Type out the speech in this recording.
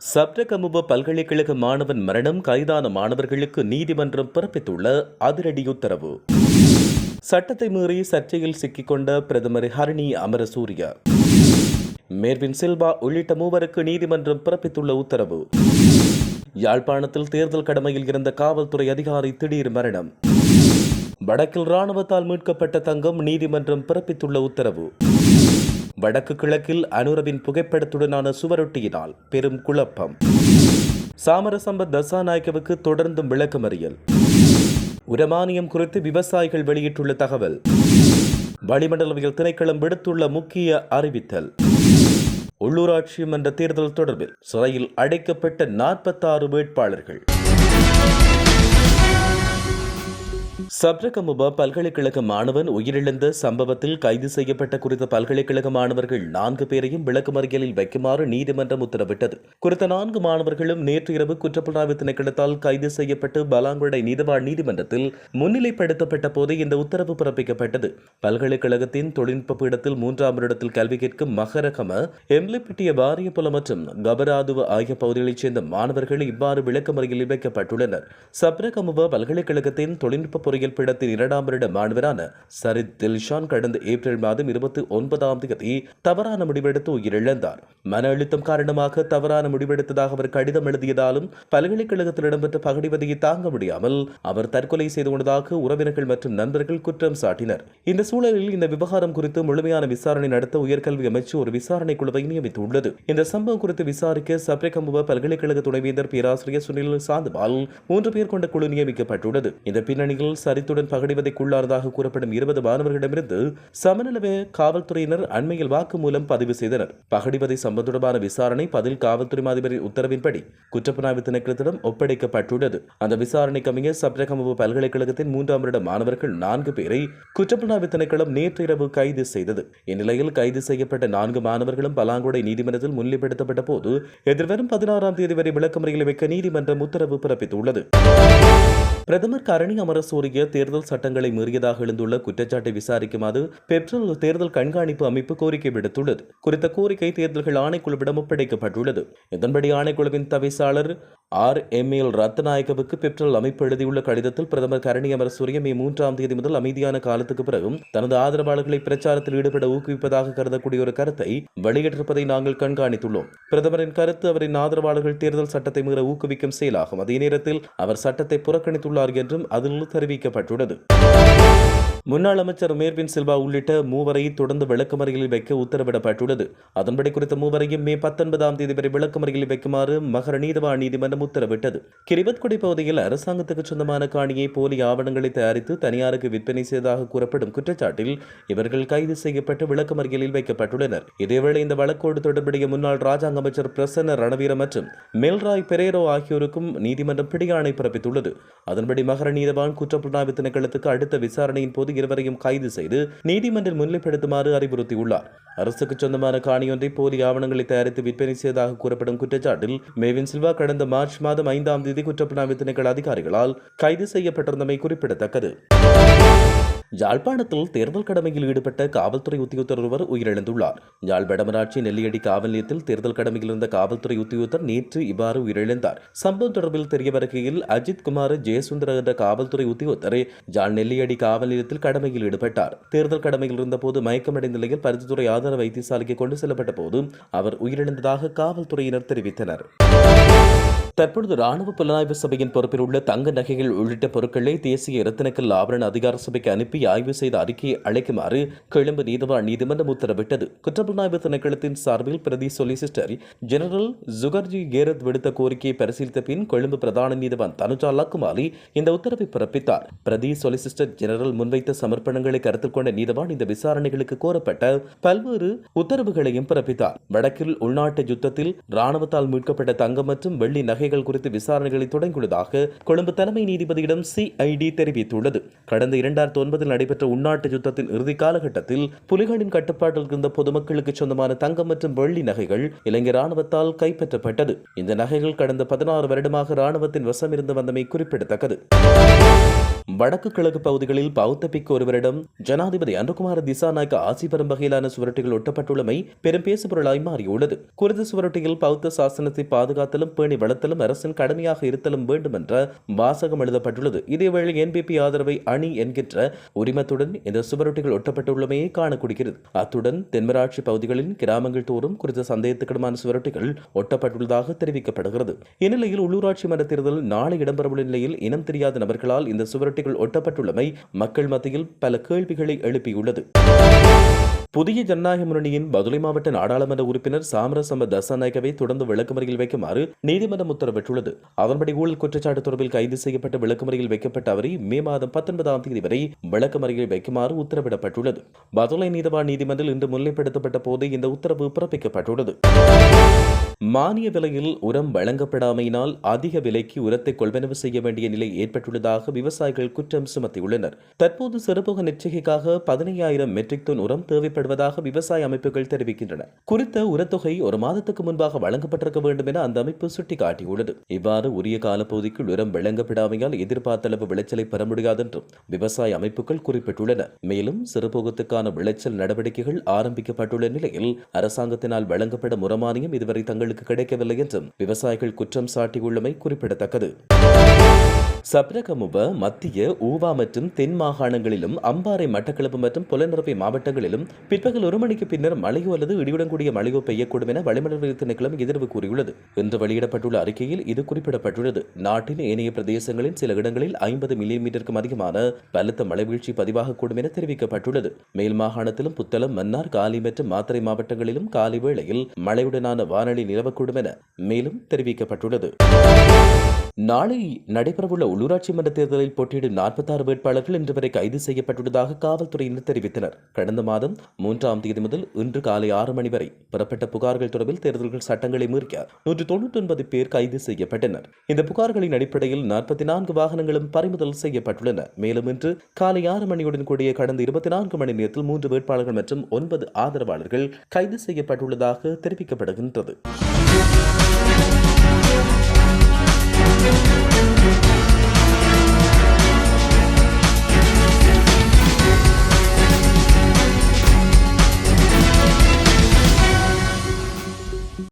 சப்ரகமுவ பல்கலைக்கழக மாணவன் மரணம் கைதான மாணவர்களுக்கு நீதிமன்றம் பிறப்பித்துள்ள அதிரடி உத்தரவு. சட்டத்தை மீறி சர்ச்சையில் சிக்கிக்கொண்ட பிரதமர் ஹரணி அமரசூரிய. மேர்வின் சில்வா உள்ளிட்ட மூவருக்கு நீதிமன்றம் பிறப்பித்துள்ள உத்தரவு. யாழ்ப்பாணத்தில் தேர்தல் கடமையில் இருந்த காவல்துறை அதிகாரி திடீர் மரணம். வடக்கில் ராணுவத்தால் மீட்கப்பட்ட தங்கம் நீதிமன்றம் பிறப்பித்துள்ள உத்தரவு. வடக்கு கிழக்கில் அனுரவின் புகைப்படத்துடனான சுவரொட்டியினால் பெரும் குழப்பம். சாமரசம்ப தசாநாயக்கவுக்கு தொடர்ந்தும் விளக்கமறியல். உரமானியம் குறித்து விவசாயிகள் வெளியிட்டுள்ள தகவல். வளிமண்டலவியல் திணைக்களம் விடுத்துள்ள முக்கிய அறிவித்தல். உள்ளூராட்சி மன்ற தேர்தல் தொடர்பில் சிறையில் அடைக்கப்பட்ட நாற்பத்தாறு வேட்பாளர்கள். சப்ரகமுப பல்கலைக்கழக மாணவன் உயிரிழந்த சம்பவத்தில் கைது செய்யப்பட்ட குறித்த பல்கலைக்கழக மாணவர்கள் நான்கு பேரையும் விளக்குமறியலில் வைக்குமாறு நீதிமன்றம் உத்தரவிட்டது. குறித்த நான்கு மாணவர்களும் நேற்று இரவு குற்றப்புலனாய்வு திணைக்களத்தால் கைது செய்யப்பட்டு பலாங்குடை நீதவான் நீதிமன்றத்தில் முன்னிலைப்படுத்தப்பட்ட போது இந்த உத்தரவு பிறப்பிக்கப்பட்டது. பல்கலைக்கழகத்தின் தொழில்நுட்ப பீடத்தில் மூன்றாம் இடத்தில் கல்வி கேட்கும் மகரகம எம்லிப்பிட்டிய வாரியப்புல மற்றும் கபராதுவ ஆகிய பகுதிகளைச் சேர்ந்த மாணவர்கள் இவ்வாறு விளக்கமறியலில் வைக்கப்பட்டுள்ளனர். சப்ரகமுவ பல்கலைக்கழகத்தின் தொழில்நுட்ப பொறியியல் பீடத்தின் இரண்டாம் வருட மாணவரான சரித் தில்ஷான் கடந்த ஏப்ரல் மாதம் இருபத்தி ஒன்பதாம் தேதி தவறான முடிவெடுத்து உயிரிழந்தார். மன அழுத்தம் காரணமாக தவறான முடிவெடுத்ததாக அவர் கடிதம் எழுதியதாலும் பல்கலைக்கழகத்தில் இடம்பெற்ற பகடிவதையை தாங்க முடியாமல் அவர் தற்கொலை செய்து கொண்டதாக உறவினர்கள் மற்றும் நண்பர்கள் குற்றம் சாட்டினர். இந்த சூழலில் இந்த விவகாரம் குறித்து முழுமையான விசாரணை நடத்த உயர்கல்வி அமைச்சு ஒரு விசாரணை குழுவை நியமித்துள்ளது. இந்த சம்பவம் குறித்து விசாரிக்க சப்ரகமுவ பல்கலைக்கழக துணைவேந்தர் பேராசிரியர் சுனில் சாந்தபால் மூன்று பேர் கொண்ட குழு நியமிக்கப்பட்டுள்ளது. இந்த பின்னணியில் சரித்துடன் பகடிவதைக்குள்ளானதாக கூறப்படும் இருபது மாணவர்களிடமிருந்து சமநலவ காவல்துறையினர் அண்மையில் வாக்குமூலம் பதிவு செய்தனர். பகடிவதை சம்பந்தமான தொடர்பான விசாரணை பதில் காவல்துறை அதிபரின் உத்தரவின்படி குற்றப்புலனாய்வு திணைக்களத்திடம் ஒப்படைக்கப்பட்டுள்ளது. அந்த விசாரணைக்கு அமைய சப்ரகமுவ பல்கலைக்கழகத்தின் மூன்றாம் வருட மாணவர்கள் நான்கு பேரை குற்றப்புலனாய்வு திணைக்களம் நேற்று இரவு கைது செய்தது. இந்நிலையில் கைது செய்யப்பட்ட நான்கு மாணவர்களும் பலாங்குடை நீதிமன்றத்தில் முன்னிலைப்படுத்தப்பட்ட போது எதிர்வரும் பதினாறாம் தேதி வரை விளக்கமறியலை வைக்க நீதிமன்றம் உத்தரவு பிறப்பித்துள்ளது. பிரதமர் கரணி அமரசூரிய தேர்தல் சட்டங்களை மீறியதாக எழுந்துள்ள குற்றச்சாட்டை விசாரிக்குமாறு பெட்ரோல் தேர்தல் கண்காணிப்பு அமைப்பு கோரிக்கை விடுத்துள்ளது. குறித்த கோரிக்கை தேர்தல்கள் ஆணைக்குழுவிடம் ஒப்படைக்கப்பட்டுள்ளது. இதன்படி ஆணைக்குழுவின் தவிசாளர் ஆர். எம். எல். ரத்நாயகவுக்கு பெட்ரோல் அமைப்பு எழுதியுள்ள கடிதத்தில் பிரதமர் கரணி அமரசூரிய மே மூன்றாம் தேதி முதல் அமைதியான காலத்துக்கு பிறகும் தனது ஆதரவாளர்களை பிரச்சாரத்தில் ஈடுபட ஊக்குவிப்பதாக கருதக்கூடிய ஒரு கருத்தை வெளியிட்டிருப்பதை நாங்கள் கண்காணித்துள்ளோம். பிரதமரின் கருத்து அவரின் ஆதரவாளர்கள் தேர்தல் சட்டத்தை மீற ஊக்குவிக்கும் செயலாகும். அதே நேரத்தில் அவர் சட்டத்தை புறக்கணித்துள்ள என்றும் அதில் தெரிவிக்கப்பட்டுள்ளது. முன்னாள் அமைச்சர் மேர்வின் சில்வா உள்ளிட்ட மூவரை தொடர்ந்து விளக்கமறியலில் வைக்க உத்தரவிடப்பட்டுள்ளது. அதன்படி குறித்த மூவரையும் மே பத்தொன்பதாம் தேதி வரை விளக்கமறியலில் வைக்குமாறு மகர்நீதவான் நீதிமன்றம் உத்தரவிட்டது. கிரிபத்குடி பகுதியில் அரசாங்கத்துக்கு சொந்தமான காணியை போலி ஆவணங்களை தயாரித்து தனியாருக்கு விற்பனை செய்ததாக கூறப்படும் குற்றச்சாட்டில் இவர்கள் கைது செய்யப்பட்டு விளக்கமறியலில் வைக்கப்பட்டுள்ளனர். இதேவேளை இந்த வழக்கோடு தொடர்புடைய முன்னாள் ராஜாங்க அமைச்சர் பிரசன்ன ரணவீர மற்றும் மெல்ராய் பெரேரோ ஆகியோருக்கும் நீதிமன்றம் பிடியாணை பிறப்பித்துள்ளது. அதன்படி மகர நீதவான் குற்றப்புலனாய்வு திணைக்களத்துக்கு அடுத்த விசாரணையின் போது இருவரையும் கைது செய்து நீதிமன்றில் முன்னிலைப்படுத்துமாறு அறிவுறுத்தியுள்ளார். அரசுக்கு சொந்தமான காணியொன்றை போலி ஆவணங்களை தயாரித்து விற்பனை செய்ததாக கூறப்படும் குற்றச்சாட்டில் மேவின் சில்வா கடந்த மார்ச் மாதம் ஐந்தாம் தேதி குற்றப்புலனாய்வு திணைக்கள அதிகாரிகளால் கைது செய்யப்பட்டிருந்தமை குறிப்பிடத்தக்கது. யாழ்ப்பாணத்தில் தேர்தல் கடமையில் ஈடுபட்ட காவல்துறை உத்தியோகத்தர் ஒருவர் உயிரிழந்துள்ளார். யாழ் வடமராட்சி நெல்லியடி காவல் நிலையத்தில் தேர்தல் கடமையில் இருந்த காவல்துறை உத்தியோகத்தர் நேற்று இவ்வாறு உயிரிழந்தார். சம்பவம் தொடர்பில் தெரிய வருகையில் அஜித் குமார் ஜெயசுந்தர என்ற காவல்துறை உத்தியோகத்தர் யாழ் நெல்லியடி காவல் நிலையத்தில் கடமையில் ஈடுபட்டார். தேர்தல் கடமையில் இருந்தபோது மயக்கமடைந்த நிலையில் பரிசுத்துறை ஆதார வைத்தியசாலைக்கு கொண்டு செல்லப்பட்ட போது அவர் உயிரிழந்ததாக காவல்துறையினர் தெரிவித்தனர். தற்பொழுது ராணுவ புலனாய்வு சபையின் பொறுப்பில் உள்ள தங்க நகைகள் உள்ளிட்ட பொருட்களை தேசிய இரத்தினக்கல் ஆபரண அதிகார சபைக்கு அனுப்பி ஆய்வு செய்த அறிக்கையை அழைக்குமாறு கொழும்பு நீதிவான் நீதிமன்றம் உத்தரவிட்டது. குற்றப்புலனாய்வு திணைக்களத்தின் சார்பில் பிரதி சொலிசிஸ்டர் ஜெனரல் ஜுகர்ஜி கேரத் விடுத்த கோரிக்கையை பரிசீலித்த பின் கொழும்பு பிரதான நீதிவான் தனுஜா லக்குமாலி இந்த உத்தரவை பிறப்பித்தார். பிரதி சொலிசிஸ்டர் ஜெனரல் முன்வைத்த சமர்ப்பணங்களை கருத்தில் கொண்ட நீதிவான் இந்த விசாரணைகளுக்கு கோரப்பட்ட பல்வேறு உத்தரவுகளையும் பிறப்பித்தார். வடக்கில் உள்நாட்டு யுத்தத்தில் ராணுவத்தால் மீட்கப்பட்ட தங்கம் மற்றும் வெள்ளி நகை நகைகள் குறித்து விசாரணைகளை தொடங்கியுள்ளதாக கொழும்பு தலைமை நீதிபதியிடம் சிஐடி தெரிவித்துள்ளது. கடந்த இரண்டாயிரத்தி ஒன்பதில் நடைபெற்ற உள்நாட்டு யுத்தத்தின் இறுதி காலகட்டத்தில் புலிகளின் கட்டுப்பாட்டில் இருந்த பொதுமக்களுக்கு சொந்தமான தங்கம் மற்றும் வெள்ளி நகைகள் இலங்கை ராணுவத்தால் கைப்பற்றப்பட்டது. இந்த நகைகள் கடந்த பதினாறு வருடமாக ராணுவத்தின் வசம் இருந்து வந்தமை குறிப்பிடத்தக்கது. வடக்கு கிழக்கு பகுதிகளில் பௌத்த பிக்கு ஒருவரிடம் ஜனாதிபதி அனுகுமார திசாநாயக்க ஆசி பெறும் வகையிலான சுவரொட்டிகள் ஒட்டப்பட்டுள்ளமை பெரும் பேசுபொருளாய் மாறியுள்ளது. குறித்த சுவரொட்டியில் பௌத்த சாசனத்தை பாதுகாத்தலும் பேணி வளர்த்தலும் அரசின் கடமையாக இருத்தலும் வேண்டும் என்ற வாசகம் எழுதப்பட்டுள்ளது. இதேவேளை என்பிபி ஆதரவை அணி என்கின்ற உரிமத்துடன் இந்த சுவரொட்டிகள் ஒட்டப்பட்டுள்ளமையை காணக்கூடிகிறது. அத்துடன் தென்மராட்சி பகுதிகளின் கிராமங்கள் தோறும் குறித்த சந்தேகத்துக்கிடமான சுவரொட்டிகள் ஒட்டப்பட்டுள்ளதாக தெரிவிக்கப்படுகிறது. இந்நிலையில் உள்ளூராட்சி மன்ற தேர்தல் நாளை இடம்பெறவுள்ள நிலையில் இனம் தெரியாத நபர்களால் இந்த பெட்டிகள் ஒட்டப்பட்டுள்ளமை மக்கள் மத்தியில் பல கேள்விகளை எழுப்பியுள்ளது. புதிய ஜனநாயக முன்னணியின் பதுளை மாவட்ட நாடாளுமன்ற உறுப்பினர் சாமரசம்ப தசாநாயகவை தொடர்ந்து விளக்குமறையில் வைக்குமாறு நீதிமன்றம் உத்தரவிட்டுள்ளது. அதன்படி ஊழல் குற்றச்சாட்டு தொடர்பில் கைது செய்யப்பட்ட விளக்குமறையில் வைக்கப்பட்ட அவரை மே மாதம் பத்தொன்பதாம் தேதி வரை விளக்குமறையில் வைக்குமாறு உத்தரவிடப்பட்டுள்ளது. பதுளை நீதவான் நீதிமன்றில் இன்று முன்னிலைப்படுத்தப்பட்ட போது இந்த உத்தரவு பிறப்பிக்கப்பட்டுள்ளது. மானிய விலையில் உரம் வழங்கப்படாமையினால் அதிக விலைக்கு உரத்தை கொள்வனவு செய்ய வேண்டிய நிலை ஏற்பட்டுள்ளதாக விவசாயிகள் குற்றம் சுமத்தியுள்ளனர். தற்போது சிறப்புக நிச்சயிக்காக பதினையாயிரம் மெட்ரிக் டன் உரம் தேவைப்படுவதாக விவசாய அமைப்புகள் தெரிவிக்கின்றன. குறித்த உரத்தொகை ஒரு மாதத்துக்கு முன்பாக வழங்கப்பட்டிருக்க வேண்டும் என அந்த அமைப்பு சுட்டிக்காட்டியுள்ளது. இவ்வாறு உரிய காலப்பகுதிக்குள் உரம் வழங்கப்படாமையால் எதிர்பார்த்த அளவு விளைச்சலை பெற முடியாது என்றும் விவசாய அமைப்புகள் குறிப்பிட்டுள்ளன. மேலும் சிறுபோகத்துக்கான விளைச்சல் நடவடிக்கைகள் ஆரம்பிக்கப்பட்டுள்ள நிலையில் அரசாங்கத்தினால் வழங்கப்படும் உரமானியம் இதுவரை தங்கள் தங்களுக்கு கிடைக்கவில்லை என்றும் விவசாயிகள் குற்றம் சாட்டியுள்ளமை குறிப்பிடத்தக்கது. சப்ரகமுப மத்திய ஊவா மற்றும் தென் மாகாணங்களிலும் அம்பாறை மட்டக்களப்பு மற்றும் புலனறுவை மாவட்டங்களிலும் பிற்பகல் ஒரு மணிக்கு பின்னர் மழையோ அல்லது இடியுடன் கூடிய மழையோ பெய்யக்கூடும் என வளிமண்டல திணைக்களம் எதிர்வு கூறியுள்ளது. இன்று வெளியிடப்பட்டுள்ள அறிக்கையில் இது குறிப்பிடப்பட்டுள்ளது. நாட்டின் ஏனைய பிரதேசங்களின் சில இடங்களில் ஐம்பது மில்லிமீட்டருக்கும் அதிகமான பலத்த மழை வீழ்ச்சி பதிவாகக்கூடும் என தெரிவிக்கப்பட்டுள்ளது. மேல் மாகாணத்திலும் புத்தளம் மன்னார் காலி மற்றும் மாத்திரை மாவட்டங்களிலும் காலை வேளையில் மழையுடனான வானொலி நிலவக்கூடும் என மேலும் தெரிவிக்கப்பட்டுள்ளது. நாளை நடைபெறவுள்ள உள்ளூராட்சி மன்ற தேர்தலில் போட்டியிடும் நாற்பத்தாறு வேட்பாளர்கள் இன்று வரை கைது செய்யப்பட்டுள்ளதாக காவல்துறையினர் தெரிவித்தனர். கடந்த மாதம் மூன்றாம் தேதி முதல் இன்று காலை ஆறு மணி வரை பெறப்பட்ட புகார்கள் தொடர்பில் தேர்தல்கள் சட்டங்களை மீறிய நூற்று தொன்னூற்றி ஒன்பது பேர் கைது செய்யப்பட்டனர். இந்த புகார்களின் அடிப்படையில் நாற்பத்தி நான்கு வாகனங்களும் பறிமுதல் செய்யப்பட்டுள்ளன. மேலும் இன்று காலை ஆறு மணியுடன் கூடிய கடந்த இருபத்தி நான்கு மணி நேரத்தில் மூன்று வேட்பாளர்கள் மற்றும் ஒன்பது ஆதரவாளர்கள் கைது செய்யப்பட்டுள்ளதாக தெரிவிக்கப்படுகின்றது.